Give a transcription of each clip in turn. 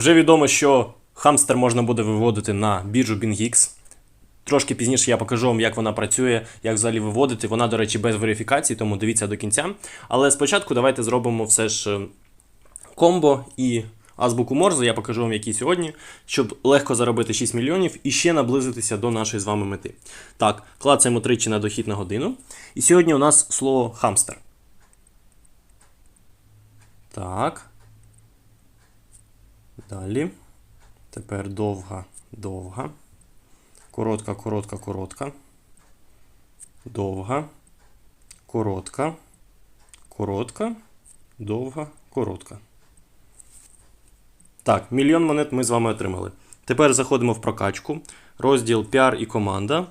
Вже відомо, що хамстер можна буде виводити на біржу BingX. Трошки пізніше я покажу вам, як вона працює, як взагалі виводити. Вона, до речі, без верифікації, тому дивіться до кінця. Але спочатку давайте зробимо все ж е, комбо і азбуку Морзе. Я покажу вам, які сьогодні, щоб легко заробити 6 мільйонів і ще наблизитися до нашої з вами мети. Так, клацаємо тричі на дохід на годину. І сьогодні у нас слово хамстер. Так. Далі. Тепер довга, довга. Коротка, коротка, коротка. Довга. Коротка. Коротка. Довга, коротка. Так, мільйон монет ми з вами отримали. Тепер заходимо в прокачку. Розділ піар і команда.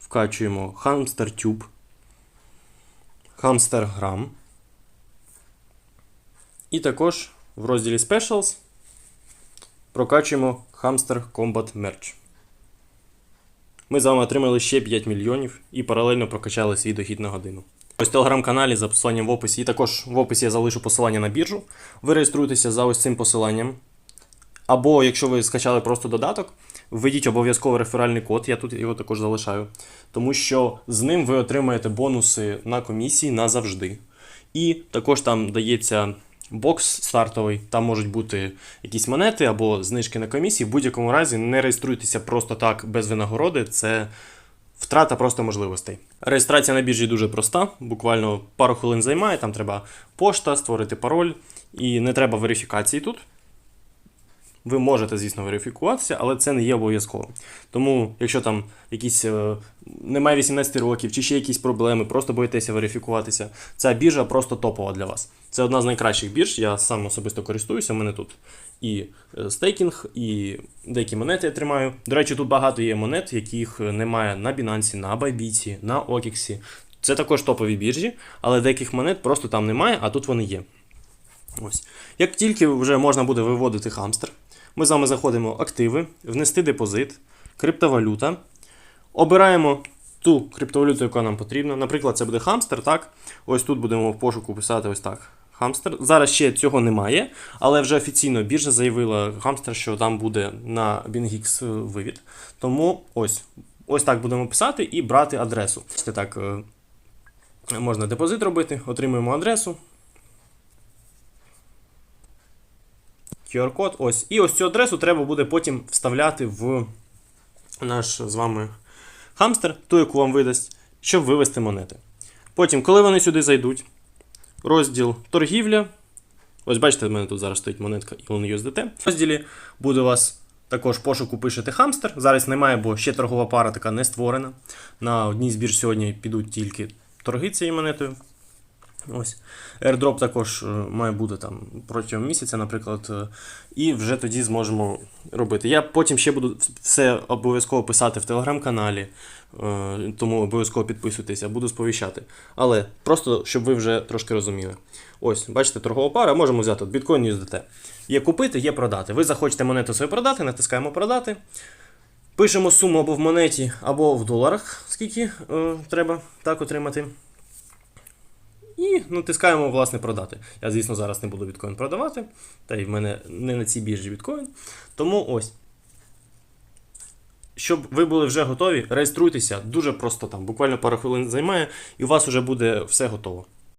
Вкачуємо Tube. Hamster Gram. І також в розділі Specials прокачуємо Hamster Combat Merch. Ми з вами отримали ще 5 мільйонів і паралельно прокачали свій дохід на годину. Ось в телеграм-каналі за посиланням в описі. І також в описі я залишу посилання на біржу. Ви реєструєтеся за ось цим посиланням. Або якщо ви скачали просто додаток, введіть обов'язково реферальний код, я тут його також залишаю. Тому що з ним ви отримаєте бонуси на комісії назавжди. І також там дається бокс стартовий, там можуть бути якісь монети або знижки на комісії. В будь-якому разі не реєструйтеся просто так без винагороди. Це втрата просто можливостей. Реєстрація на біржі дуже проста, буквально пару хвилин займає. Там треба пошта, створити пароль, і не треба верифікації тут. Ви можете, звісно, верифікуватися, але це не є обов'язково. Тому, якщо там якісь е, немає 18 років чи ще якісь проблеми, просто боїтеся верифікуватися, ця біржа просто топова для вас. Це одна з найкращих бірж. Я сам особисто користуюся. У мене тут і е, стейкінг, і деякі монети я тримаю. До речі, тут багато є монет, яких немає на Binance, на Bybit, на OKX. Це також топові біржі, але деяких монет просто там немає, а тут вони є. Ось. Як тільки вже можна буде виводити хамстер, ми з вами заходимо активи, внести депозит, криптовалюта. Обираємо ту криптовалюту, яка нам потрібна. Наприклад, це буде хамстер. так? Ось тут будемо в пошуку писати ось так. Хамстер. Зараз ще цього немає, але вже офіційно біржа заявила хамстер, що там буде на BingX вивід. Тому ось ось так будемо писати і брати адресу. Так, е, можна депозит робити, отримуємо адресу. QR-код. Ось. І ось цю адресу треба буде потім вставляти в наш з вами хамстер, ту, яку вам видасть, щоб вивести монети. Потім, коли вони сюди зайдуть, розділ торгівля. Ось бачите, в мене тут зараз стоїть монетка Elon USDT. В розділі буде у вас також пошуку пишете хамстер. Зараз немає, бо ще торгова пара така не створена. На одній з бірж сьогодні підуть тільки торги цією монетою. Ось. AirDrop також е, має бути там протягом місяця, наприклад, е, і вже тоді зможемо робити. Я потім ще буду все обов'язково писати в телеграм-каналі, е, тому обов'язково підписуйтеся, буду сповіщати. Але просто щоб ви вже трошки розуміли. Ось, бачите, торгова пара, можемо взяти біткоін USDT. Є купити, є продати. Ви захочете монету свою продати, натискаємо продати. Пишемо суму або в монеті, або в доларах, скільки е, треба так отримати. І натискаємо, власне, продати. Я, звісно, зараз не буду біткоін продавати. Та й в мене не на цій біржі біткоін. Тому ось. Щоб ви були вже готові, реєструйтеся дуже просто там, буквально пару хвилин займає, і у вас вже буде все готово.